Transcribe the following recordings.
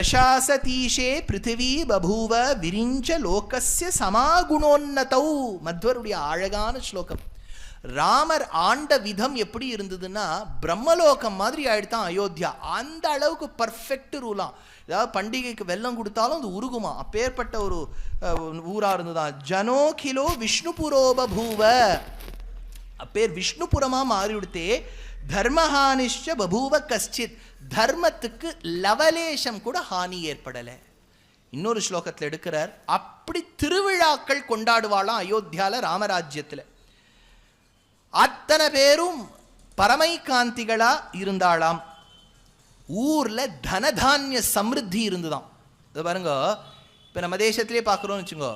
பிரசாசதீஷே பிருத்திவி பபூவ விரிஞ்ச லோகசிய சமாகுணோன்னதௌ. மத்வருடைய அழகான ஸ்லோகம். ராமர் ஆண்ட விதம் எப்படி இருந்ததுன்னா பிரம்மலோகம் மாதிரி ஆயிடுதான் அயோத்தியா. அந்த அளவுக்கு பர்ஃபெக்ட் ரூலாம் ஏதாவது பண்டிகைக்கு வெள்ளம் கொடுத்தாலும் அது உருகுமா? அப்பேற்பட்ட ஒரு ஊராக ஊரா இருந்ததுதான். ஜனோகிலோ விஷ்ணுபுரோபூவ அப்பேர் விஷ்ணுபுரமாக மாறிவிடுத்தே தர்மஹானிஷ்ட பபூவ கஷ்டித். தர்மத்துக்கு லவலேஷம் கூட ஹானி ஏற்படலை. இன்னொரு ஸ்லோகத்தில் எடுக்கிறார் அப்படி திருவிழாக்கள் கொண்டாடுவாளாம் அயோத்தியாவில் ராமராஜ்யத்தில். அத்தனை பேரும் பரமை காந்திகளா இருந்தாளாம். ஊரில் தனதானிய சமிருத்தி இருந்துதான் இதை பாருங்க இப்போ நம்ம தேசத்திலே பார்க்குறோம்னு வச்சுங்கோ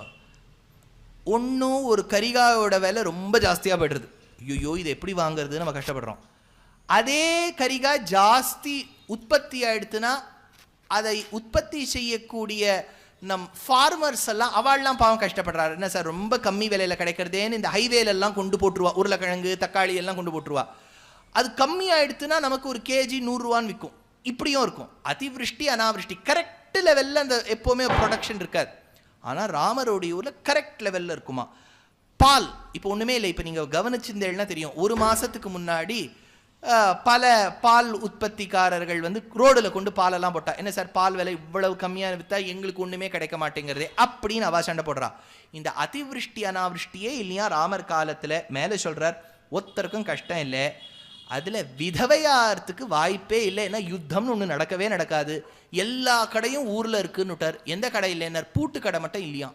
ஒன்றும் ஒரு கரிகாயோட விலை ரொம்ப ஜாஸ்தியாக போய்டுறது ஐயோ இது எப்படி வாங்குறதுன்னு நம்ம கஷ்டப்படுறோம். அதே கரிகா ஜாஸ்தி உற்பத்தி ஆயிடுத்துன்னா அதை உற்பத்தி செய்யக்கூடிய நம் ஃபார்மர்ஸ் எல்லாம் அவள்லாம் பாவம் கஷ்டப்படுறாரு. என்ன சார் ரொம்ப கம்மி விலையில் கிடைக்கிறதேன்னு இந்த ஹைவேலெல்லாம் கொண்டு போட்டுருவா. உருளைக்கிழங்கு தக்காளி எல்லாம் கொண்டு போட்டுருவா. அது கம்மி ஆயிடுத்துன்னா நமக்கு ஒரு கேஜி நூறுரூவான்னு விற்கும் இப்படியும் இருக்கும். அதிவிருஷ்டி அனாவிருஷ்டி. கரெக்ட் லெவலில் அந்த எப்போவுமே ப்ரொடக்ஷன் இருக்காது. ஆனால் ராமருடைய ஊரில் கரெக்ட் லெவலில் இருக்குமா? பால். இப்போ ஒன்றுமே இல்லை. இப்போ நீங்கள் கவனிச்சிருந்தேன்னா தெரியும். ஒரு மாதத்துக்கு முன்னாடி பல பால் உற்பத்திக்காரர்கள் வந்து ரோடில் கொண்டு பாலெல்லாம் போட்டா என்ன சார் பால் விலை இவ்வளவு கம்மியாக விற்றா எங்களுக்கு ஒன்றுமே கிடைக்க மாட்டேங்கிறதே அப்படின்னு அவ சண்டை போடுறா. இந்த அதிவிருஷ்டி அனாவிருஷ்டியே இல்லையா ராமர் காலத்தில் மேலே சொல்கிறார் ஒருத்தருக்கும் கஷ்டம் இல்லை அதில் விதவையாகிறதுக்கு வாய்ப்பே இல்லை ஏன்னா யுத்தம்னு ஒன்று நடக்கவே நடக்காது. எல்லா கடையும் ஊரில் இருக்குன்னுட்டார். எந்த கடை இல்லைன்னார்? பூட்டு கடை மட்டும் இல்லையாம்.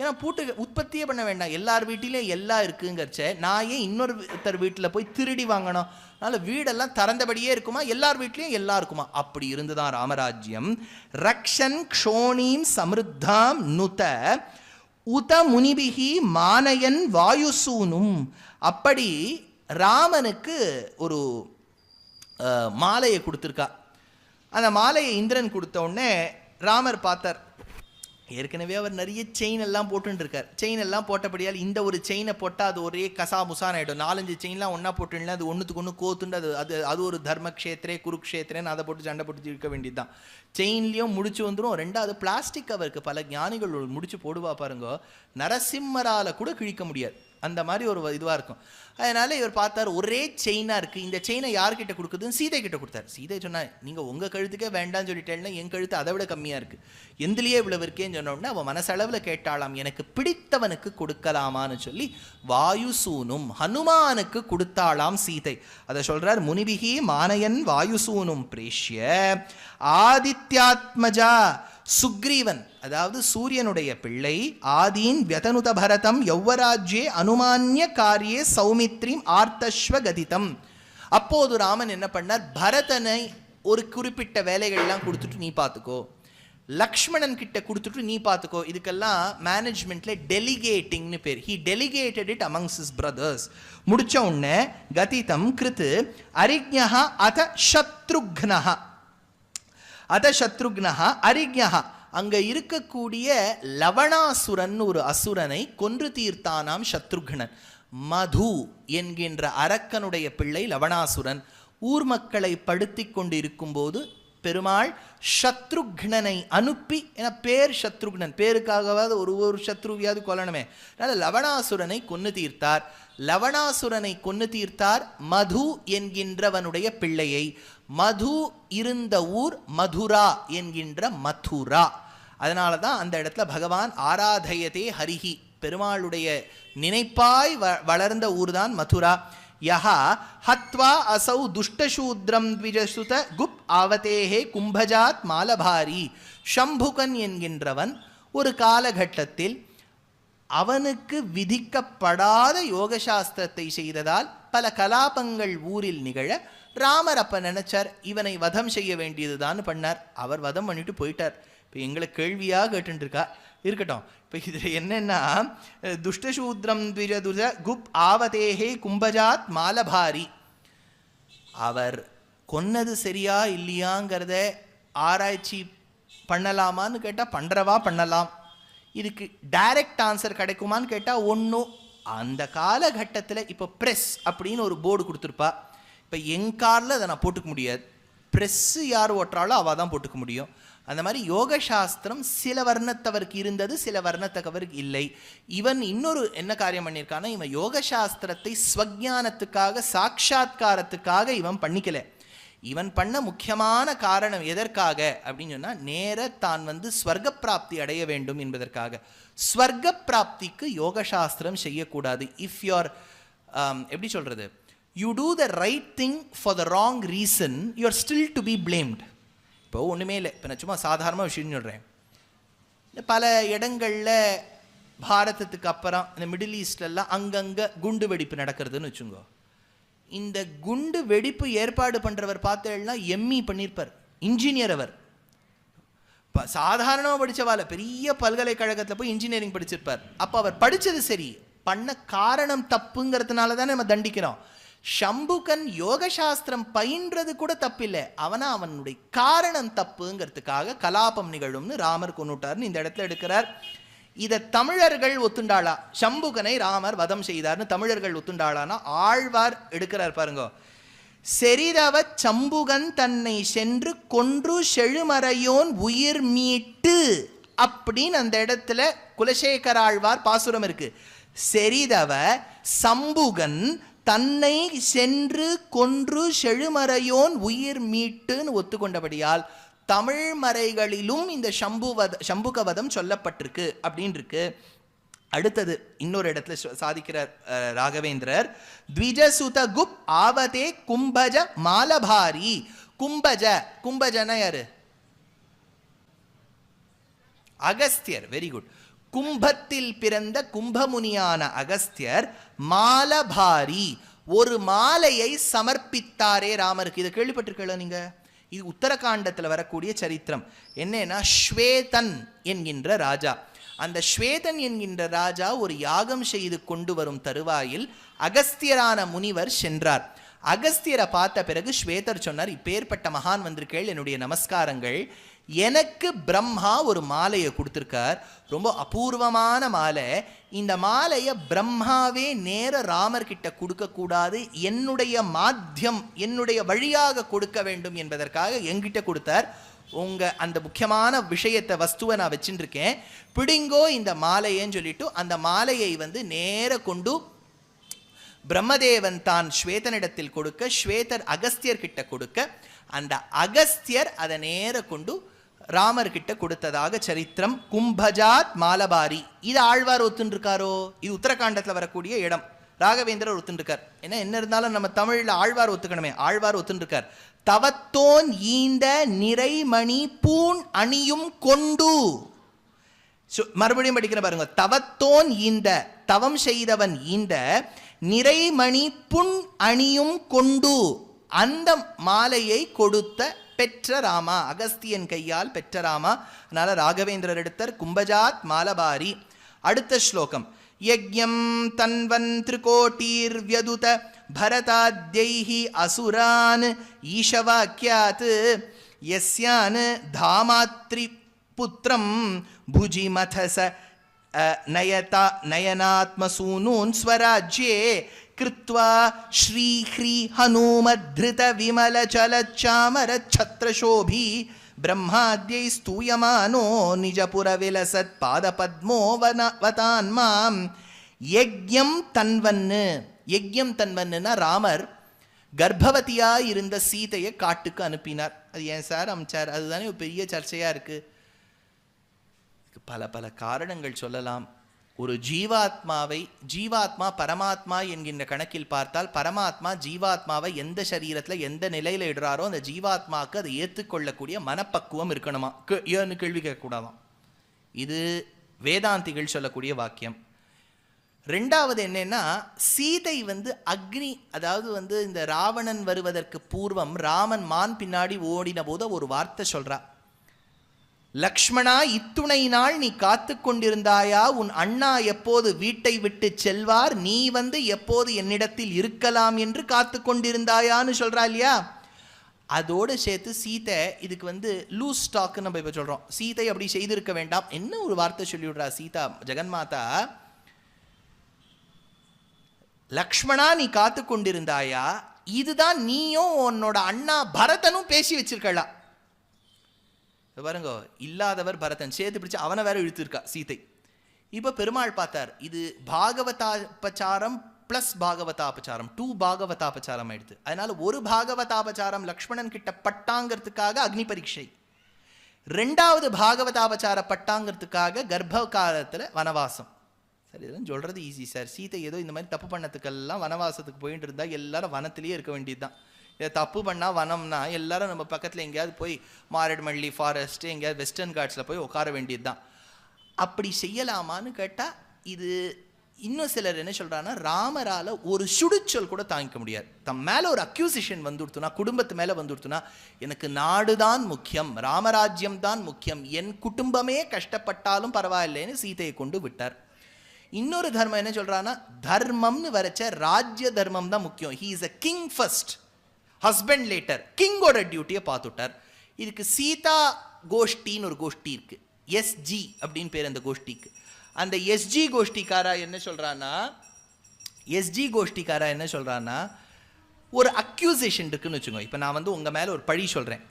ஏன்னா பூட்டு உற்பத்தியே பண்ண வேண்டாம். எல்லார் வீட்டிலையும் எல்லாம் இருக்குங்கிறச்ச நான் ஏன் இன்னொருத்தர் வீட்டில் போய் திருடி வாங்கணும். அதனால் வீடெல்லாம் திறந்தபடியே இருக்குமா? எல்லார் வீட்லேயும் எல்லாம் இருக்குமா? அப்படி இருந்துதான் ராமராஜ்யம். ரக்ஷன் க்ஷோணீம் சமிருத்தாம் நுத உத முனிபிகி மானயன் வாயுசூனும். அப்படி ராமனுக்கு ஒரு மாலையை கொடுத்துருக்கா. அந்த மாலையை இந்திரன் கொடுத்த உடனே ராமர் பார்த்தார். ஏற்கனவே அவர் நிறைய செயின் எல்லாம் போட்டுருக்கார் செயின் எல்லாம் போட்டபடியால் இந்த ஒரு செயினை போட்டால் அது ஒரே கசா முசான் ஆகிடும் நாலஞ்சு செயின்லாம் ஒன்றா போட்டுனா அது ஒன்றுத்துக்கு ஒன்று கோத்துண்டு அது அது அது ஒரு தர்மக்ஷேத்திரே குருக்ஷேத்திரேன்னு அதை போட்டு சண்டை போட்டு இருக்க வேண்டியது தான் செயின்லேயும் முடிச்சு வந்துடும் ரெண்டாவது பிளாஸ்டிக் அவருக்கு பல ஞானிகள் முடிச்சு போடுவா பாருங்க. நரசிம்மரால் கூட கிழிக்க முடியாது. அந்த மாதிரி ஒரு இதுவாக இருக்கும். அதனால் இவர் பார்த்தார் ஒரே செயினாக இருக்குது இந்த செயினை யார்கிட்ட கொடுக்குதுன்னு சீதை கிட்ட கொடுத்தாரு. சீதை சொன்னால் நீங்கள் உங்கள் கழுத்துக்கே வேண்டாம்னு சொல்லிட்டேன்னா என் கழுத்து அதை விட கம்மியாக இருக்குது எந்திலேயே இவ்வளவு இருக்கேன்னு சொன்னோன்னா அவன் மனசளவில் கேட்டாளாம் எனக்கு பிடித்தவனுக்கு கொடுக்கலாமான்னு சொல்லி வாயுசூனும் ஹனுமானுக்கு கொடுத்தாளாம் சீதை. அதை சொல்கிறார் முனிபிகி மானயன் வாயுசூனும் பிரேஷ்ய ஆதித்யாத்மஜா சுக்ரீவன் அதாவது சூரியனுடைய பிள்ளை ஆதீன் வியதனுத பரதம் யௌவராஜ்யே அனுமான்ய காரியே சௌமித்ரீம் ஆர்த்தஸ்வ கதிதம் அப்போது ராமன் என்ன பண்ணார்? பரதனை ஒரு குறிப்பிட்ட வேலைகள்லாம் கொடுத்துட்டு நீ பார்த்துக்கோ. லக்ஷ்மணன் கிட்ட கொடுத்துட்டு நீ பார்த்துக்கோ. இதுக்கெல்லாம் மேனேஜ்மெண்ட்ல டெலிகேட்டிங்னு பேர். He delegated it amongst his brothers முடிச்ச உடனே கதிதம் கிருத்து அரிஜ்ஞா அத சத்ருக்னஹா. அத சத்ருக்னா அரிஜ்ஞா அங்கே இருக்கக்கூடிய லவணாசுரன் ஒரு அசுரனை கொன்று தீர்த்தானாம் சத்ருக்னன். மது என்கின்ற அரக்கனுடைய பிள்ளை லவணாசுரன். ஊர் மக்களை படுத்தி கொண்டு இருக்கும்போது பெருமாள் சத்ருக்னனை அனுப்பி என பேர் சத்ருக்னன் பேருக்காகவாவது ஒரு ஒரு சத்ருவியாவது கொல்லணுமே. அதனால் லவணாசுரனை கொன்று தீர்த்தார். லவணாசுரனை கொன்று தீர்த்தார் மது என்கின்றவனுடைய பிள்ளையை. மது இருந்த ஊர் மதுரா என்கின்ற மதுரா. அதனால தான் அந்த இடத்துல பகவான் ஆராதயதே ஹரிஹி. பெருமாளுடைய நினைப்பாய் வ- வளர்ந்த ஊர்தான் மதுரா. யஹா ஹத்வா அசௌ துஷ்டசூத்ரம் த்விஜசுத குப் ஆவதேஹே கும்பஜாத் மாலபாரி ஷம்புகன் என்கின்றவன் ஒரு காலகட்டத்தில் அவனுக்கு விதிக்கப்படாத யோக சாஸ்திரத்தை செய்ததால் பல கலாபங்கள் ஊரில் நிகழ ராமர் அப்போ நினச்சார் இவனை வதம் செய்ய வேண்டியதுதான் பண்ணார். அவர் வதம் பண்ணிட்டு போயிட்டார். இப்போ எங்களை கேள்வியாக கேட்டுருக்கா இருக்கா? இருக்கட்டும். இப்போ இதில் என்னென்னா துஷ்டசூத்ரம் த்விஜதுஜ குப் ஆவதேஹே கும்பஜாத் மாலபாரி. அவர் கொன்னது சரியா இல்லையாங்கிறத ஆராய்ச்சி பண்ணலாமான்னு கேட்டால் பண்ணுறவா பண்ணலாம். இதுக்கு டைரக்ட் ஆன்சர் கிடைக்குமான்னு கேட்டால் ஒன்றும் அந்த காலகட்டத்தில் இப்போ ப்ரெஸ் அப்படின்னு ஒரு போர்டு கொடுத்துருப்பா. இப்போ என் காரில் அதை நான் போட்டுக்க முடியாது. ப்ரெஸ்ஸு யார் ஓட்டுறாளோ அவள் தான் போட்டுக்க முடியும். அந்த மாதிரி யோக சாஸ்திரம் சில வர்ணத்தவருக்கு இருந்தது சில வர்ணத்தவருக்கு இல்லை. இவன் இன்னொரு என்ன காரியம் பண்ணியிருக்கான்னா இவன் யோக சாஸ்திரத்தை ஸ்வஜானத்துக்காக சாட்சா்காரத்துக்காக இவன் பண்ணிக்கல. இவன் பண்ண முக்கியமான காரணம் எதற்காக அப்படின்னு சொன்னால் நேர தான் வந்து ஸ்வர்க்க பிராப்தி அடைய வேண்டும் என்பதற்காக. ஸ்வர்க்க பிராப்திக்கு யோக சாஸ்திரம் செய்யக்கூடாது இஃப் யூஆர் um, எப்படி சொல்கிறது you do the right thing for the wrong reason you are still to be blamed இப்போ ஒன்றுமே இல்லை. இப்போ நான் சும்மா சாதாரண விஷயம் சொல்கிறேன் இந்த பல இடங்களில் பாரதத்துக்கு அப்புறம் இந்த மிடில் ஈஸ்ட்லலாம் அங்கங்கே குண்டு வெடிப்பு நடக்கிறதுன்னு வச்சுங்கோ. இந்த குண்டு வெடிப்பு ஏற்பாடு பண்ணுறவர் பார்த்தேன்னா எம்இ பண்ணியிருப்பார் இன்ஜினியர் அவர். இப்போ சாதாரணமாக படித்தவால பெரிய பல்கலைக்கழகத்தில் போய் இன்ஜினியரிங் படிச்சிருப்பார். அப்போ அவர் படித்தது சரி. பண்ண காரணம் தப்புங்கிறதுனால தானே நம்ம தண்டிக்கிறோம். ஷம்புகன் யோக சாஸ்திரம் பயின்றது கூட தப்பில்லை. அவனா அவனுடைய காரணம் தப்புங்கிறதுக்காக கலாபம் நிகழும்னு ராமர் கொண்டுட்டார்னு இந்த இடத்துல எடுக்கிறார். இதை தமிழர்கள் ஒத்துண்டாளா? சம்புகனை ராமர் வதம் செய்தார்னு தமிழர்கள் ஒத்துண்டாளானா? ஆழ்வார் எடுக்கிறார் பாருங்க. செரிதவ சம்புகன் தன்னை சென்று கொன்று செழுமறையோன் உயிர் மீட்டு அப்படின்னு அந்த இடத்துல குலசேகர ஆழ்வார் பாசுரம் இருக்கு. செரிதவ சம்புகன் தன்னை சென்று கொன்று செழுமறையோன் உயிர் மீட்டுன்னு ஒத்துக்கொண்டபடியால் தமிழ் மறைகளிலும் இந்த சம்புவத சம்புகவதம் சொல்லப்பட்டிருக்கு அப்படின்னு இருக்கு அடுத்தது இன்னொரு இடத்துல சாதிக்கிறார் ராகவேந்திரர். த்விஜசுத குப் ஆவதே கும்பஜ மாலபாரி. கும்பஜ கும்பஜன யாரு? அகஸ்தியர். வெரி குட் கும்பத்தில் பிறந்த கும்பமுனியான அகஸ்தியர் மாலபாரி. ஒரு மாலையை சமர்ப்பித்தாரே ராமருக்கு. இதை கேள்விப்பட்டிருக்கல நீங்க? இது உத்தரகாண்டத்தில் வரக்கூடிய சரித்திரம். என்னன்னா ஸ்வேதன் என்கின்ற ராஜா. அந்த ஸ்வேதன் என்கின்ற ராஜா ஒரு யாகம் செய்து கொண்டு வரும் தருவாயில் அகஸ்தியரான முனிவர் சென்றார். அகஸ்தியரை பார்த்த பிறகு ஸ்வேதர் சொன்னார் இப்பேற்பட்ட மகான் வந்திருக்கேள் என்னுடைய நமஸ்காரங்கள். எனக்கு பிரம்மா ஒரு மாலையை கொடுத்துருக்கார். ரொம்ப அபூர்வமான மாலை. இந்த மாலையை பிரம்மாவே நேர ராமர் கிட்ட கொடுக்கக்கூடாது என்னுடைய மாத்தியம் என்னுடைய வழியாக கொடுக்க வேண்டும் என்பதற்காக என்கிட்ட கொடுத்தார். உங்கள் அந்த முக்கியமான விஷயத்தை வஸ்துவை நான் வச்சுட்டுருக்கேன் பிடிங்கோ இந்த மாலையேன்னு சொல்லிட்டு அந்த மாலையை வந்து நேர கொண்டு பிரம்மதேவன் தான் ஸ்வேதனிடத்தில் கொடுக்க ஸ்வேதர் அகஸ்தியர் கிட்ட கொடுக்க அந்த அகஸ்தியர் அதை நேர கொண்டு ராமர்கிட்ட கொடுத்ததாக சரித்திரம் கும்பஜாத் மாலபாரி. இது ஆழ்வார் ஒத்துண்டிருக்காரோ இது உத்தரகாண்டத்தில் வரக்கூடிய இடம். ராகவேந்திரர் ஒத்துண்டிருக்கார் ஏன்னா என்ன இருந்தாலும் நம்ம தமிழில் ஆழ்வார் ஒத்துக்கணுமே. ஆழ்வார் ஒத்துண்டிருக்கார் தவத்தோன் ஈந்த நிறைமணி பூண் அணியும் கொண்டு. சு- மறுபடியும் படிக்கிற பாருங்க. தவத்தோன் ஈந்த தவம் செய்தவன் ஈந்த நிறைமணி புண் அணியும் கொண்டு. அந்த மாலையை கொடுத்த பெற்ற ராமா அகஸ்தியன் கையால் பெற்ற ராமா அதனால ராகவேந்திரர் எடுத்தர் கும்பஜாத் மாலபாரி. அடுத்த ஸ்லோகம். யஜ்யம் தன்வன் திரிகோட்டீர்வியதுத பரதாத்யைஹி அசுரான் ஈஷவாக்கியாத் எஸ்யான் தாமாத்ரி புத்திரம் புஜிமதச நயதா நயனாத்மசூனூன் ஸ்வராஜ்யே कृत्वा श्रीह्री हनूमद्धृतविमलचलच्चामरच्छत्रशोभी ब्रह्माद्यै स्तूयमानो निजपुरविलसत्पादपद्मो वन वतान् मां யஜ்யம் தன்வன்னு யஜ்யம் தன்வன்னுனா ராமர் கர்ப்பவதியா இருந்த சீதையை காட்டுக்கு அனுப்பினார் அது ஏன் சார் அமிச்சார் அதுதானே ஒரு பெரிய சர்ச்சையா இருக்கு இதுக்கு பல பல காரணங்கள் சொல்லலாம் ஒரு ஜீவாத்மாவை ஜீவாத்மா பரமாத்மா என்கின்ற கணக்கில் பார்த்தால் பரமாத்மா ஜீவாத்மாவை எந்த சரீரத்தில் எந்த நிலையில் இடுறாரோ அந்த ஜீவாத்மாவுக்கு அதை ஏற்றுக்கொள்ளக்கூடிய மனப்பக்குவம் இருக்கணுமா? ஏன்னு கேள்வி கேட்கக்கூடாதாம் இது வேதாந்திகள் சொல்லக்கூடிய வாக்கியம். ரெண்டாவது என்னன்னா சீதை வந்து அக்னி அதாவது வந்து இந்த ராவணன் வருவதற்கு பூர்வம் ராமன் மான் பின்னாடி ஓடின போது ஒரு வார்த்தை சொல்கிறா லக்ஷ்மணா இத்துணை நாள் நீ காத்து கொண்டிருந்தாயா? உன் அண்ணா எப்போது வீட்டை விட்டு செல்வார்? நீ வந்து எப்போது என்னிடத்தில் இருக்கலாம் என்று காத்து கொண்டிருந்தாயான்னு சொல்கிறா இல்லையா? அதோடு சேர்த்து சீதை இதுக்கு வந்து லூஸ் ஸ்டாக்னு நம்ம இப்போ சொல்கிறோம் சீதை அப்படி செய்திருக்க வேண்டாம். என்ன ஒரு வார்த்தை சொல்லிவிடுறா சீதா ஜெகன்மாதா? லக்ஷ்மணா நீ காத்து கொண்டிருந்தாயா? இதுதான் நீயும் உன்னோட அண்ணா பரதனும் பேசி வச்சிருக்கலாம் பாருங்க இல்லாதவர் பரதன். சேர்த்து பிடிச்சு அவனை வேற இழுத்துருக்கா சீதை இப்போ பெருமாள் பார்த்தார் இது பாகவதாபச்சாரம் ப்ளஸ் பாகவதாபச்சாரம் டூ பாகவதாபச்சாரம் ஆயிடுது. அதனால ஒரு பாகவதாபச்சாரம் லக்ஷ்மணன் கிட்ட பட்டாங்கிறதுக்காக அக்னி பரீட்சை. ரெண்டாவது பாகவதாபச்சார பட்டாங்கிறதுக்காக கர்ப்ப காலத்தில் வனவாசம். சரி இதெல்லாம் சொல்கிறது ஈஸி சார். சீதை ஏதோ இந்த மாதிரி தப்பு பண்ணதுக்கெல்லாம் வனவாசத்துக்கு போயிட்டு இருந்தால் எல்லாரும் வனத்திலேயே இருக்க வேண்டியது தான் இதை தப்பு பண்ணால் வனம்னா எல்லாரும் நம்ம பக்கத்தில் எங்கேயாவது போய் மாரட்மல்லி ஃபாரஸ்ட் எங்கேயாவது வெஸ்டர்ன் காட்ஸில் போய் உட்கார வேண்டியது தான் அப்படி செய்யலாமான்னு கேட்டால் இது இன்னும் சிலர் என்ன சொல்கிறாங்கன்னா ராமரால் ஒரு சுடுச்சொல் கூட தாங்கிக்க முடியாது. தம் மேலே ஒரு அக்யூசிஷன் வந்துடுத்துனா குடும்பத்து மேலே வந்துடுத்துனா எனக்கு நாடு தான் முக்கியம் ராமராஜ்யம் தான் முக்கியம் என் குடும்பமே கஷ்டப்பட்டாலும் பரவாயில்லைன்னு சீதையை கொண்டு விட்டார். இன்னொரு தர்மம் என்ன சொல்கிறான்னா தர்மம்னு வரைச்ச ராஜ்ய தர்மம் தான் முக்கியம். He is a king first husband later கிங்கோட டியூட்டியை பார்த்துட்டார். இதுக்கு சீதா கோஷ்டின்னு ஒரு கோஷ்டி இருக்குது எஸ்ஜி அப்படின்னு பேர் அந்த கோஷ்டிக்கு. அந்த எஸ்ஜி கோஷ்டிக்காரா என்ன சொல்கிறான்னா எஸ்ஜி கோஷ்டிக்காரா என்ன சொல்கிறான்னா ஒரு அக்யூசேஷன் இருக்குன்னு வச்சுக்கோங்க. இப்போ நான் வந்து உங்கள் மேலே ஒரு பழி சொல்கிறேன்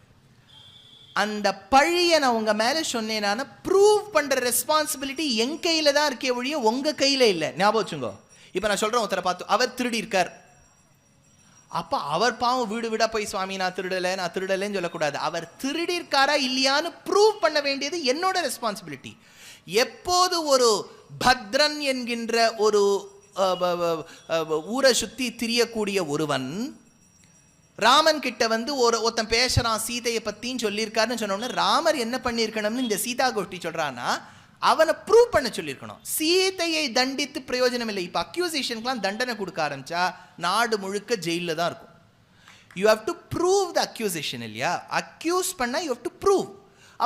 அந்த பழியை நான் உங்கள் மேலே சொன்னேன்னா ப்ரூவ் பண்ணுற ரெஸ்பான்சிபிலிட்டி என் கையில் தான் இருக்கே ஒழிய உங்கள் கையில் இல்லை. ஞாபகம் வச்சுங்கோ இப்போ நான் சொல்கிறேன் ஒருத்தரை பார்த்து அவர் திருடி இருக்கார். அப்போ அவர் பாவம் வீடு விட போய் சுவாமி நான் திருடலை நான் திருடலைன்னு சொல்லக்கூடாது. அவர் திருடியிருக்காரா இல்லையான்னு ப்ரூவ் பண்ண வேண்டியது என்னோட ரெஸ்பான்சிபிலிட்டி எப்போது ஒரு பத்ரன் என்கின்ற ஒரு ஊரை சுற்றி திரியக்கூடிய ஒருவன் ராமன் கிட்ட வந்து ஒரு ஒருத்தன் பேசுகிறான் சீதையை பற்றின்னு சொல்லியிருக்காருன்னு சொன்னோன்னே ராமர் என்ன பண்ணியிருக்கணும்னு இந்த சீதா கோஷ்டி சொல்கிறான்னா அவனை ப்ரூவ் பண்ண சொல்லியிருக்கணும். சீதையை தண்டித்து பிரயோஜனம் இல்லை. இப்போ அக்யூசேஷனுக்குலாம் தண்டனை கொடுக்க ஆரம்பிச்சா நாடு முழுக்க ஜெயிலில் தான் இருக்கும். You have to prove the accusation இல்லையா? அக்யூஸ் பண்ணா யூ ஹவ் டு ப்ரூவ்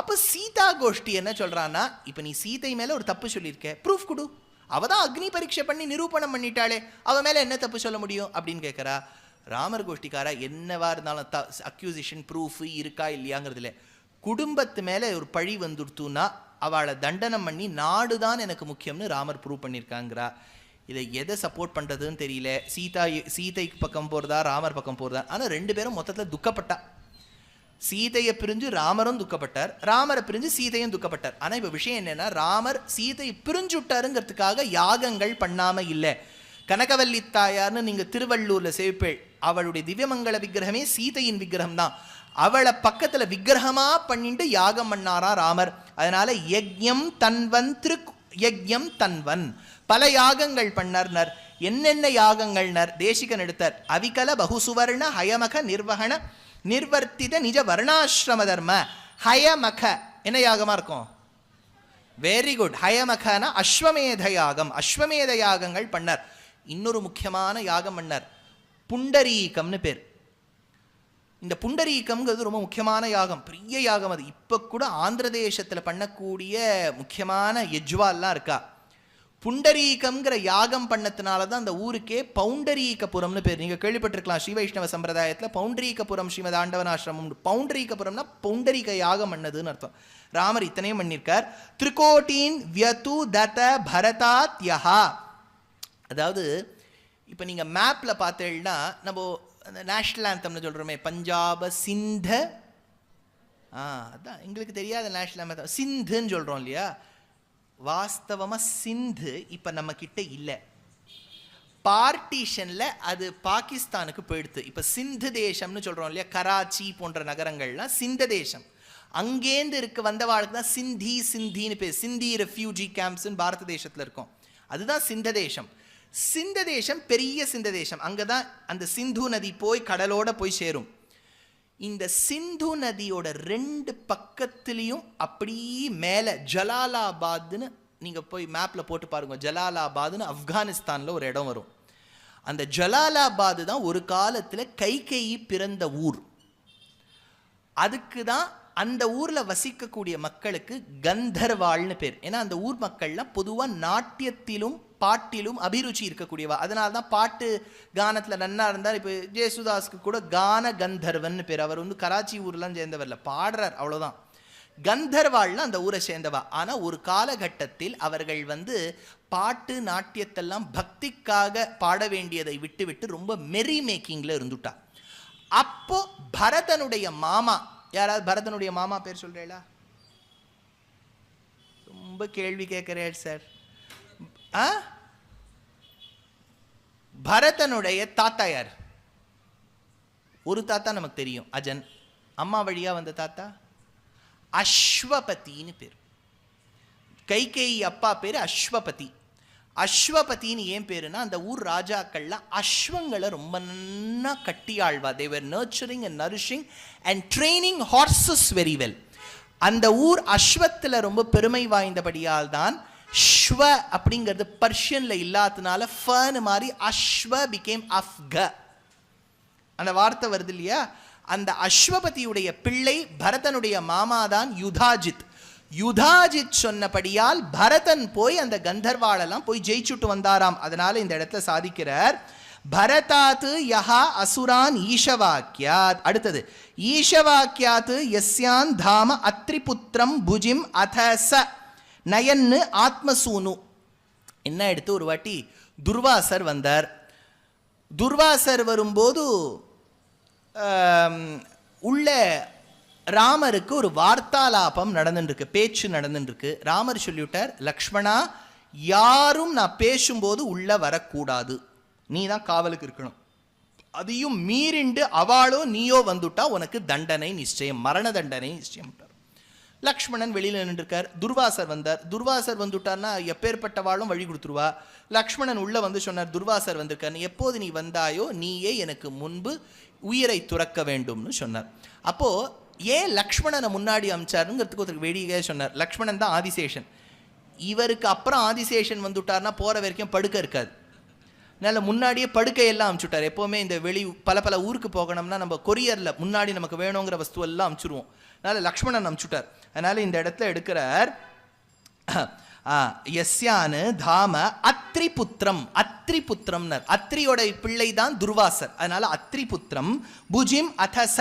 அப்போ சீதா கோஷ்டி என்ன சொல்றான்னா இப்போ நீ சீதை மேலே ஒரு தப்பு சொல்லியிருக்க ப்ரூஃப் கொடு. அவ தான் அக்னி பரீட்சை பண்ணி நிரூபணம் பண்ணிட்டாளே. அவ மேலே என்ன தப்பு சொல்ல முடியும் அப்படின்னு கேட்குறா ராமர் கோஷ்டிக்காரா என்னவா இருந்தாலும் த அக்யூசிஷன் ப்ரூஃப் இருக்கா இல்லையாங்கிறதுல குடும்பத்து மேலே ஒரு பழி வந்துடுத்துன்னா அவளை தண்டனம் பண்ணி நாடு தான் எனக்கு முக்கியம்னு ராமர் ப்ரூவ் பண்ணியிருக்காங்கிறா. இதை எதை சப்போர்ட் பண்ணுறதுன்னு தெரியல. சீதா சீதை பக்கம் போகிறதா ராமர் பக்கம் போகிறதா ஆனால் ரெண்டு பேரும் மொத்தத்தில் துக்கப்பட்டா. சீதையை பிரிஞ்சு ராமரும் துக்கப்பட்டார். ராமரை பிரிஞ்சு சீதையும் துக்கப்பட்டார். ஆனால் இப்போ விஷயம் என்னென்னா ராமர் சீதையை பிரிஞ்சு விட்டாருங்கிறதுக்காக யாகங்கள் பண்ணாமல் இல்லை. கனகவல்லி தாயார்னு நீங்கள் திருவள்ளூரில் சேவிப்பேள் அவளுடைய திவ்யமங்கல விக்கிரகமே சீதையின் விக்கிரகம் தான் அவளை பக்கத்தில் விக்கிரகமாக பண்ணிட்டு யாகம் பண்ணாரா ராமர். அதனால் யஜ்யம் தன்வன் திரு யஜ்யம் தன்வன். பல யாகங்கள் பண்ணர்னர். என்னென்ன யாகங்கள்னர்? தேசிகன் எடுத்தார். அவிகல பகுசுவர்ண ஹயமக நிர்வகண நிர்வர்த்தித நிஜ வர்ணாசிரம தர்ம ஹயமக. என்ன யாகமாக இருக்கும்? வெரி குட் ஹயமகன அஸ்வமேத யாகம். அஸ்வமேத யாகங்கள் பண்ணார். இன்னொரு முக்கியமான யாகம் பண்ணார். புண்டரீகம்னு பேர். இந்த புண்டரீகம்ங்கிறது ரொம்ப முக்கியமான யாகம் பெரிய யாகம் அது. இப்போ கூட ஆந்திர தேசத்தில் பண்ணக்கூடிய முக்கியமான யஜ்வால்லாம் இருக்கா? புண்டரீகம்ங்கிற யாகம் பண்ணதுனால தான் அந்த ஊருக்கே பவுண்டரீகபுரம்னு பேர். நீங்கள் கேள்விப்பட்டிருக்கலாம் ஸ்ரீ வைஷ்ணவ சம்பிரதாயத்தில் பவுண்டரீகபுரம் ஸ்ரீமத் ஆண்டவனாசிரமம் பவுண்டரீகபுரம்னா பவுண்டரீக யாகம் பண்ணதுன்னு அர்த்தம். ராமர் இத்தனையும் பண்ணியிருக்கார். திரிகோட்டீன் வியது தத பரதாத்யஹா. அதாவது இப்போ நீங்கள் மேப்பில் பார்த்தேன்னா நம்ம அந்த நேஷ்னல் ஆந்தம்னு சொல்கிறோமே பஞ்சாப சிந்த. ஆ அதான் எங்களுக்கு தெரியாத நேஷ்னல் ஆந்தம் சிந்துன்னு சொல்கிறோம் இல்லையா? வாஸ்தவமாக சிந்து இப்போ நம்மக்கிட்ட இல்லை. பார்ட்டிஷனில் அது பாகிஸ்தானுக்கு போயிடுது இப்போ சிந்து தேசம்னு சொல்கிறோம் இல்லையா? கராச்சி போன்ற நகரங்கள்லாம் சிந்த தேசம். அங்கேருந்து இருக்க வந்தவாளுக்கு தான் சிந்தி சிந்தின்னு பேர். சிந்தி ரெஃப்யூஜி கேம்ப்ஸ்ன்னு பாரத தேசத்தில் இருக்கும். அதுதான் சிந்த தேசம். சிந்த தேசம் பெரிய சிந்த தேசம் அங்கே தான் அந்த சிந்து நதி போய் கடலோட போய் சேரும். இந்த சிந்து நதியோட ரெண்டு பக்கத்துலேயும் அப்படியே மேலே ஜலாலாபாத்னு நீங்கள் போய் மேப்பில் போட்டு பாருங்க. ஜலாலாபாத்னு ஆப்கானிஸ்தானில் ஒரு இடம் வரும். அந்த ஜலாலாபாத் தான் ஒரு காலத்தில் கைகேயி பிறந்த ஊர். அதுக்கு தான் அந்த ஊரில் வசிக்கக்கூடிய மக்களுக்கு கந்தர்வாள்னு பேர். ஏன்னா அந்த ஊர் மக்கள்லாம் பொதுவாக நாட்டியத்திலும் பாட்டிலும் அபிருச்சி இருக்கக்கூடியவா? அதனால தான் பாட்டு கானத்தில் நன்னா இருந்தார். இப்போ ஜேசுதாஸ்க்கு கூட கான கந்தர்வன்னு பேர். அவர் வந்து கராச்சி ஊர்லாம் சேர்ந்தவர்ல. பாடுறார் அவ்வளோதான் கந்தர்வாள்லாம் அந்த ஊரை சேர்ந்தவா. ஆனால் ஒரு காலகட்டத்தில் அவர்கள் வந்து பாட்டு நாட்டியத்தெல்லாம் பக்திக்காக பாட வேண்டியதை விட்டுவிட்டு ரொம்ப மெரி மேக்கிங்கில் இருந்துட்டா. அப்போ பரதனுடைய மாமா யாராவது பரதனுடைய மாமா பேர் சொல்கிறீங்களா ரொம்ப கேள்வி கேட்குறேன் சார். பரதனுடைய தாத்தா யார்? ஒரு தாத்தா நமக்கு தெரியும் அஜன். அம்மா வழியாக வந்த தாத்தா? அஸ்வபத்தின்னு பேர். கைகேயி அப்பா பேர் அஸ்வபதி. அஸ்வபத்தின்னு ஏன் பேருனா அந்த ஊர் ராஜாக்கள்ல அஸ்வங்களை ரொம்ப நன்னா கட்டி ஆழ்வா. தேவர் nurturing and nourishing and training horses very well அந்த ஊர் அஸ்வத்தில் ரொம்ப பெருமை வாய்ந்தபடியால் தான் ஷ்வ அப்படிங்கிறது பர்ஷியன்ல இல்லாததுனால ஃபன்னு மாதிரி அஸ்வ பிகேம் அஃப்க. அந்த வார்த்தை வருது இல்லையா? அந்த அஸ்வபதியுடைய பிள்ளை பரதனுடைய மாமாதான் யுதாஜித். யுதாஜித் சொன்னபடியால் பரதன் போய் அந்த கந்தர்வாளெல்லாம் போய் ஜெயிச்சுட்டு வந்தாராம். அதனால இந்த இடத்துல சாதிக்கிறார். பரதாத்து யஹா அசுரான் ஈஷவாக்கியாத் அடுத்தது ஈஷவாக்கியாத்து எஸ்யான் தாம அத்ரிபுத்திரம் புஜிம் அதச. நயன்னு ஆத்மசூனு. என்ன எடுத்து ஒரு வாட்டி? துர்வாசர் வந்தார். துர்வாசர் வரும்போது உள்ள ராமருக்கு ஒரு வார்த்தாலாபம் நடந்துருக்கு பேச்சு நடந்துட்டுருக்கு ராமர் சொல்லிவிட்டார் லக்ஷ்மணா யாரும் நான் பேசும்போது உள்ள வரக்கூடாது. நீ தான் காவலுக்கு இருக்கணும். அதையும் மீறிண்டு அவளோ நீயோ வந்துட்டா உனக்கு தண்டனை நிச்சயம் மரண தண்டனை நிச்சயம். விட்டார். லக்ஷ்மணன் வெளியில் நின்றுருக்கார் துர்வாசர் வந்தார். துர்வாசர் வந்துட்டார்னா எப்பேற்பட்டவாளும் வழி கொடுத்துருவா. லக்ஷ்மணன் உள்ளே வந்து சொன்னார் துர்வாசர் வந்திருக்கார். எப்போது நீ வந்தாயோ நீயே எனக்கு முன்பு உயிரை துறக்க வேண்டும்னு சொன்னார். அப்போது ஏன் லக்ஷ்மணனை முன்னாடி அமிச்சாருங்கிறதுக்கு ஒருத்தர் வெடியே சொன்னார். லக்ஷ்மணன் தான் ஆதிசேஷன். இவருக்கு அப்புறம் ஆதிசேஷன் வந்துட்டார்னா போகிற வரைக்கும் படுக்க இருக்காது. அதனால முன்னாடியே படுக்கையெல்லாம் அமுச்சுட்டார். எப்போவுமே இந்த வெளி பல பல ஊருக்கு போகணும்னா நம்ம கொரியரில் முன்னாடி நமக்கு வேணுங்கிற வஸ்துவெல்லாம் அமுச்சுருவோம். அதனால் லக்ஷ்மணன் அமுச்சுட்டார். அதனால இந்த இடத்துல எடுக்கிறார் ஆ, யஸ்யானு தாம அத்ரி புத்திரம் அத்ரி புத்திரம்னர் அத்ரியோட பிள்ளை தான் துர்வாசர். அதனால அத்ரி புத்திரம் புஜிம் அதச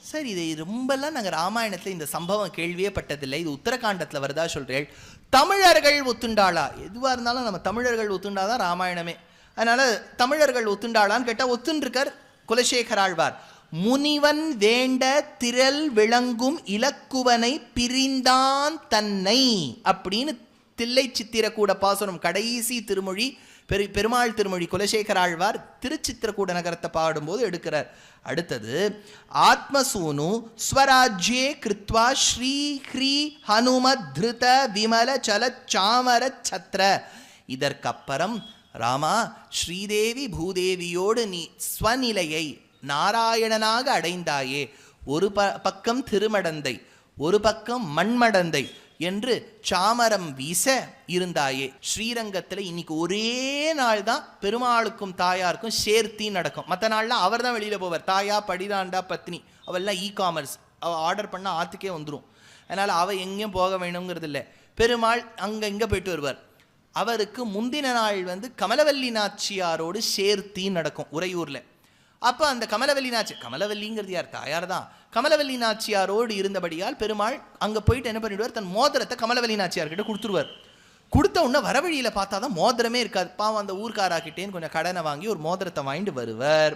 சார் இது ரொம்பலாம் நாங்கள் ராமாயணத்தில் இந்த சம்பவம் கேள்வியே பட்டதில்லை. இது உத்தரகாண்டத்தில் வருதா சொல்கிறேள் தமிழர்கள் ஒத்துண்டாளா? எதுவாக இருந்தாலும் நம்ம தமிழர்கள் ஒத்துண்டாதான் ராமாயணமே. அதனால தமிழர்கள் ஒத்துண்டாளான்னு கேட்டால் ஒத்துன்றிருக்கார் குலசேகராழ்வார். முனிவன் வேண்ட திரள் விளங்கும் இலக்குவனை பிரிந்தான் தன்னை அப்படின்னு தில்லை சித்திரக்கூட பாசுரம் கடைசி திருமொழி பெரு பெருமாள் திருமொழி குலசேகர ஆழ்வார் திருச்சித்திரக்கூட நகரத்தை பாடும்போது எடுக்கிறார். அடுத்தது ஆத்மசூனு ஸ்வராஜ்யே கிருத்வா ஸ்ரீ ஹ்ரீ ஹனுமத் திருத விமல சல சாமர சத்ர. இதற்கப்புறம் ராமா ஸ்ரீதேவி பூதேவியோடு நீ ஸ்வநிலையை நாராயணனாக அடைந்தாயே. ஒரு ப பக்கம் திருமடந்தை ஒரு பக்கம் மண்மடந்தை என்று சாமரம் வீச இருந்தாயே. ஸ்ரீரங்கத்தில் இன்னைக்கு ஒரே நாள் தான் பெருமாளுக்கும் தாயாருக்கும் சேர்த்தி நடக்கும். மற்ற நாளில் அவர் தான் வெளியில் போவார். தாயா படிதாண்டா பத்னி அவெல்லாம் இ காமர்ஸ் அவள் ஆர்டர் பண்ணால் ஆற்றுக்கே வந்துடும் அதனால் அவள் எங்கேயும் போக வேணுங்கிறது இல்லை பெருமாள் அங்கே இங்கே போயிட்டு வருவார். அவருக்கு முந்தின நாள் வந்து கமலவல்லி நாச்சியாரோடு சேர்த்தி நடக்கும் உறையூரில். அப்போ அந்த கமலவல்லி நாச்சி கமலவல்லிங்கிறது யார்? தாயார் தான் கமலவல்லி நாச்சியாரோடு இருந்தபடியால் பெருமாள் அங்கே போயிட்டு என்ன பண்ணிவிடுவார் தன் மோதிரத்தை கமலவல்லி நாச்சியார்கிட்ட கொடுத்துருவார். கொடுத்த உடனே வரவழியில் பார்த்தா தான் மோதிரமே இருக்காது. பாவம் அந்த ஊர்க்காராக்கிட்டேன்னு கொஞ்சம் கடனை வாங்கி ஒரு மோதிரத்தை வாங்கிட்டு வருவார்.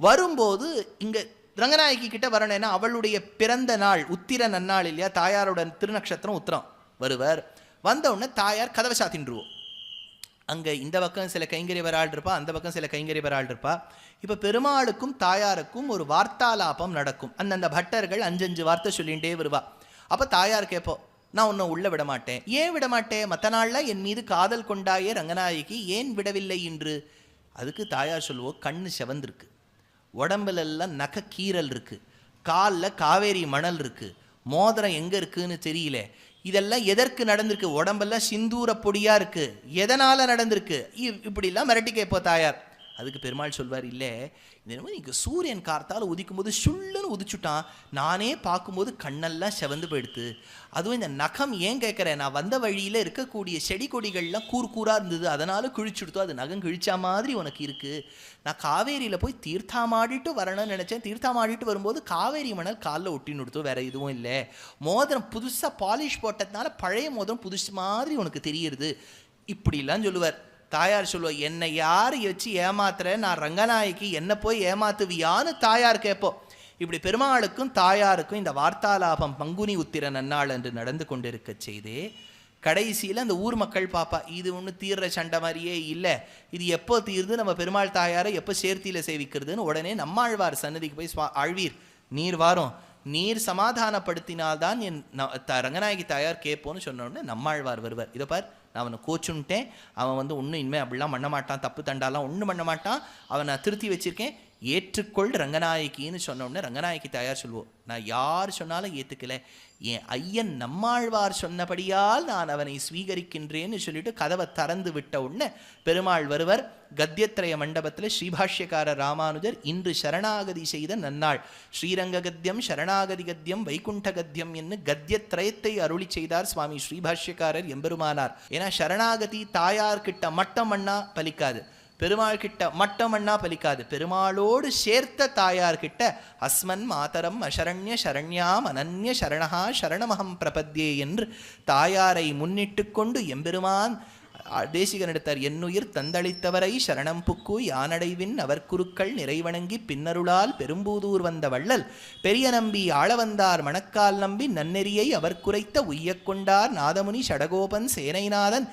வரும்போது இங்கே ரங்கநாயகி கிட்ட வரணும்னா அவளுடைய பிறந்த நாள் உத்திர நன்னாள் இல்லையா? தாயாரோட திருநக்ஷத்திரம் உத்திரம். வருவர். வந்த உடனே தாயார் கதவை சாத்தின்றுவோம். அங்கே இந்த பக்கம் சில கைங்கரியவர் ஆள் இருப்பா அந்த பக்கம் சில கைங்கரியவர் ஆள் இருப்பா. இப்போ பெருமாளுக்கும் தாயாருக்கும் ஒரு வார்த்தாலாபம் நடக்கும். அந்தந்த பட்டர்கள் அஞ்சஞ்சு வார்த்தை சொல்லிகிட்டே வருவா. அப்போ தாயார் கேட்போம் நான் உன்னை உள்ளே விட மாட்டேன். ஏன் விட மாட்டேன்? மற்ற நாளில் என் மீது காதல் கொண்டாயே ரங்கநாயகி ஏன் விடவில்லை என்று அதுக்கு தாயார் சொல்லுவோம் கண்ணு செவந்திருக்கு. உடம்புலெல்லாம் நக கீறல் காலில் காவேரி மணல் இருக்குது மோதிரம் எங்கே இருக்குதுன்னு தெரியல. இதெல்லாம் எதற்கு நடந்திருக்கு? உடம்பெல்லாம் சிந்தூர பொடியா இருக்கு. எதனால நடந்திருக்கு? இப்படிலாம் மிரட்டி கேட்போ தாயார். அதுக்கு பெருமாள் சொல்வார் இல்லை இந்த மாதிரி இங்கே சூரியன் கார்த்தால் உதிக்கும் போது சுள்ளுன்னு உதிச்சுட்டான். நானே பார்க்கும்போது கண்ணெல்லாம் செவந்து போயிடுத்து. அதுவும் இந்த நகம் ஏன் கேட்குறேன்? நான் வந்த வழியில் இருக்கக்கூடிய செடி கொடிகள்லாம் கூர் கூராக இருந்தது. அதனால கிழிச்சுடுத்தோ? அது நகம் கிழிச்சா மாதிரி உனக்கு இருக்குது நான் காவேரியில் போய் தீர்த்தாமாடிட்டு வரணும்னு நினச்சேன். தீர்த்தாமாடிட்டு வரும்போது காவேரி மணல் காலில் ஒட்டி நிறுத்தோ வேறு எதுவும் இல்லை. மோதிரம் புதுசாக பாலிஷ் போட்டதுனால பழைய மோதிரம் புதுசு மாதிரி உனக்கு தெரியுது இப்படிலாம் சொல்லுவார். தாயார் சொல்லுவோம் என்னை யார் வச்சு ஏமாத்துற? நான் ரங்கநாயகி என்ன போய் ஏமாத்துவியான்னு தாயார் கேட்போம் இப்படி பெருமாளுக்கும் தாயாருக்கும் இந்த வார்த்தாலாபம் பங்குனி உத்திர நன்னாள் என்று நடந்து கொண்டிருக்க செய்தே கடைசியில் அந்த ஊர் மக்கள் பாப்பா இது ஒன்று தீர்ற சண்டை மாதிரியே இல்லை. இது எப்போ தீர்ந்து நம்ம பெருமாள் தாயாரை எப்போ சேர்த்தியில் சேவிக்கிறதுன்னு உடனே நம்மாழ்வார் சன்னதிக்கு போய் சுவா ஆழ்வீர் நீர் வாரும். நீர் சமாதானப்படுத்தினால்தான் என் ரங்கநாயகி தாயார் கேட்போன்னு சொன்ன உடனே நம்மாழ்வார் வருவார். இதை பார் நான் அவனை கோச்சுன்ட்டேன் அவன் வந்து ஒன்றும் இனிமேல் அப்படிலாம் பண்ண மாட்டான். தப்பு தண்டாலாம் ஒன்றும் பண்ண மாட்டான். அவனை திருத்தி வச்சுருக்கேன். ஏற்றுக்கொள் ரங்கநாயகின்னு சொன்ன ரங்கநாயகி தாயார் சொல்லுவோம் நான் யார் சொன்னாலும் ஏற்றுக்கல என் ஐயன் நம்மாழ்வார் சொன்னபடியால் நான் அவனை ஸ்வீகரிக்கின்றேன்னு சொல்லிட்டு கதவை திறந்து விட்ட உடனே பெருமாள் வருவர். கத்தியத்ரய மண்டபத்தில் ஸ்ரீபாஷ்யக்கார ராமானுஜர் இன்று சரணாகதி செய்த நன்னாள். ஸ்ரீரங்க கத்தியம் சரணாகதி கத்தியம் வைகுண்ட கத்தியம் என்று கத்தியத்ரயத்தை அருளி செய்தார் சுவாமி ஸ்ரீபாஷ்யக்காரர் எம்பெருமானார். ஏன்னா சரணாகதி தாயார்கிட்ட மட்டம் மண்ணா பலிக்காது. பெருமாள் கிட்ட மட்டம் மண்ணா பலிக்காது. பெருமாளோடு சேர்த்த தாயார்கிட்ட அஸ்மன் மாதரம் அசரண்ய சரண்யாம் அனன்ய சரணஹா சரணமகம் பிரபத்யே என்று தாயாரை முன்னிட்டு கொண்டு எம்பெருமான் அஹ், தேசிகன் எடுத்தார். என்னுயிர் தந்தளித்தவரை சரணம் புக்கு யானடைவின் அவர் குருக்கள் நிறைவணங்கி பின்னருளால் பெரும்பூதூர் வந்த வள்ளல். பெரிய நம்பி ஆள வந்தார் மணக்கால் நம்பி நன்னெறியை அவர் குறைத்த உய்யக் கொண்டார். நாதமுனி சடகோபன் சேனைநாதன்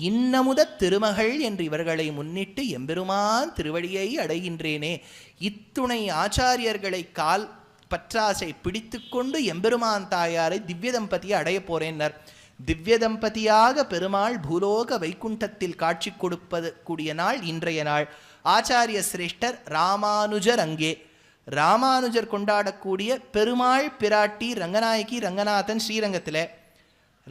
இன்னமுத திருமகள் என்று இவர்களை முன்னிட்டு எம்பெருமான் திருவடியை அடைகின்றேனே. இத்துணை ஆச்சாரியர்களை கால் பற்றாசை பிடித்துக்கொண்டு எம்பெருமான் தாயாரை திவ்ய தம்பதியை அடையப் போறேன்னர். திவ்ய தம்பதியாக பெருமாள் பூலோக வைகுண்டத்தில் காட்சி கொடுப்பது கூடிய நாள் இன்றைய நாள். ஆச்சாரிய சிரேஷ்டர் ராமானுஜர் அங்கே. ராமானுஜர் கொண்டாடக்கூடிய பெருமாள் பிராட்டி ரங்கநாயகி ரங்கநாதன் ஸ்ரீரங்கத்தில்.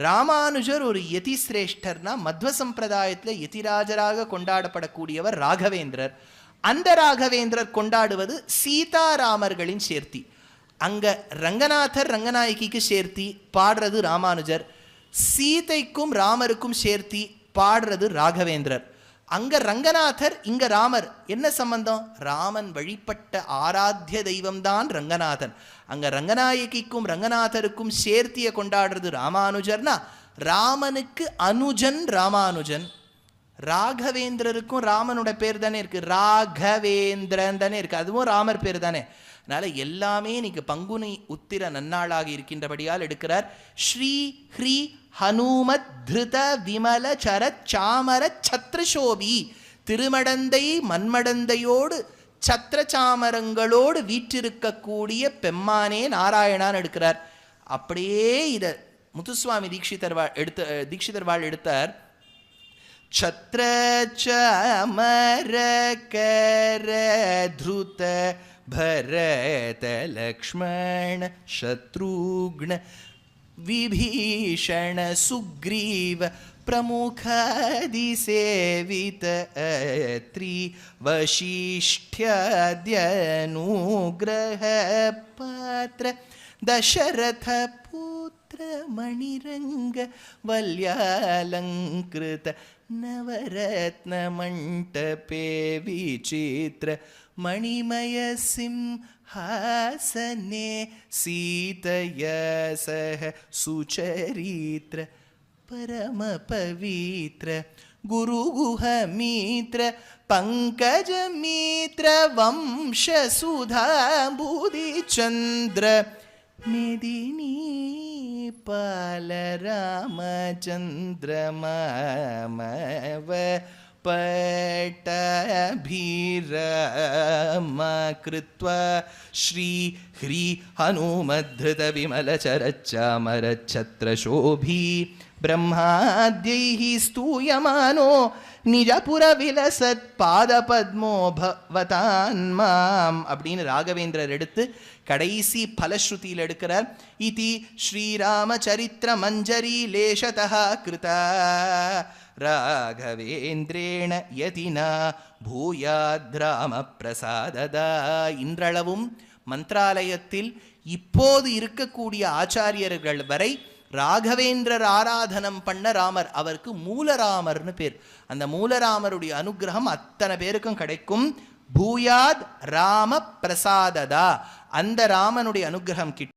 ராமானுஜர் ஒரு யதி சிரேஷ்டர்னா மத்வ சம்பிரதாயத்தில் யதிராஜராக கொண்டாடப்படக்கூடியவர் ராகவேந்திரர். அந்த ராகவேந்திரர் கொண்டாடுவது சீதாராமர்களின் சேர்த்தி. அங்கே ரங்கநாதர் ரங்கநாயகிக்கு சேர்த்தி பாடுறது ராமானுஜர். சீதைக்கும் ராமருக்கும் சேர்த்தி பாடுறது ராகவேந்திரர். அங்க ரங்கநாதர் இங்க ராமர். என்ன சம்பந்தம்? ராமன் வழிபட்ட ஆராத்திய தெய்வம்தான் ரங்கநாதன். அங்க ரங்கநாயகிக்கும் ரங்கநாதருக்கும் சேர்த்திய கொண்டாடுறது ராமானுஜர்னா ராமனுக்கு அனுஜன் ராமானுஜன். ராகவேந்திரருக்கும் ராமனோட பேர் தானே இருக்கு. ராகவேந்திரன் தானே இருக்கு. அதுவும் ராமர் பேர் தானே. அதனால எல்லாமே இன்னைக்கு பங்குனி உத்திர நன்னாளாக இருக்கின்றபடியால் எடுக்கிறார். ஸ்ரீ ஹ்ரீ ஹனுமத் திருத விமல சரத் சாமர சத்ரசோபி திருமடந்தை மண்மடந்தையோடு சத்திர சாமரங்களோடு வீற்றிருக்கக்கூடிய பெம்மானே நாராயணான் எடுக்கிறார். அப்படியே இதை முத்துசுவாமி தீட்சிதர்வாள் எடுத்த தீட்சிதர்வாள் எடுத்தார். छत्र धृत भरत लक्ष्मण शत्रुघ्न विभीषण सुग्रीव प्रमुखादिसेवित अत्रि वशिष्ठ्याद्यनुग्रहपात्र दशरथपू वल्यालङ्कृत नवरत्नमण्टपे विचित्र मणिमयसिंहासने सीतया सह सुचरित्र परमपवित्र गुरुगुहमित्र पङ्कजमित्र वंशसुधा निदिनी पाल पट पट्टभीरम कृत्वा श्री ह्री हनुमद्धृतविमलचरच्चामरच्छत्रशोभी ब्रह्माद्यैः स्तूयमानो நிஜபுரவிலசத் பாதபத்மோ பவதான் மாம் அப்படின்னு ராகவேந்திரர் எடுத்து கடைசி பலஸ்ருதியில் எடுக்கிறார் இதி ஸ்ரீராம சரித்திர மஞ்சரி லேஷதா கிருதா ராகவேந்திரேண யதினா பூயாத்ராம பிரசாததா இன்றளவும் மந்த்ராலயத்தில் இப்போது இருக்கக்கூடிய ஆச்சாரியர்கள் வரை ராகவேந்திரர் ஆராதனம் பண்ண ராமர் அவருக்கு மூலராமர்னு பேர். அந்த மூலராமருடைய அனுகிரகம் அத்தனை பேருக்கும் கிடைக்கும். பூயாத் ராம பிரசாததா. அந்த ராமனுடைய அனுகிரகம் கிட்ட